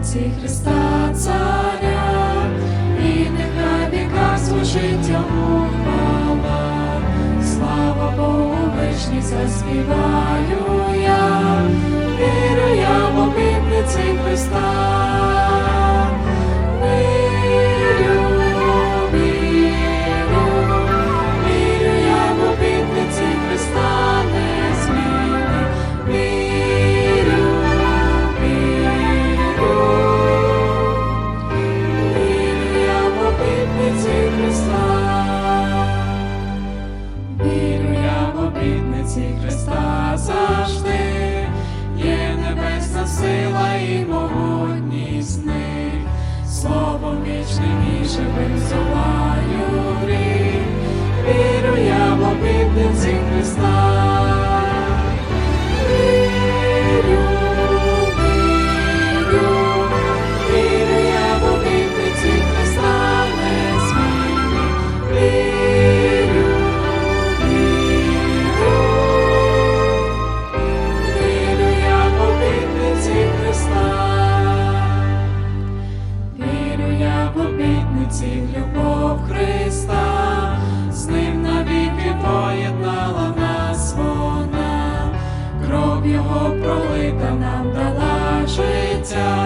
вулиці Христа Царя, і нехай віка звучить йому хвала, слава Богу, вишні заспіваю я, вірую. серці Христа завжди, є небесна сила і могутність них, словом вічним і живим золаю рік, віру я в обітниці Христа. нам дала життя.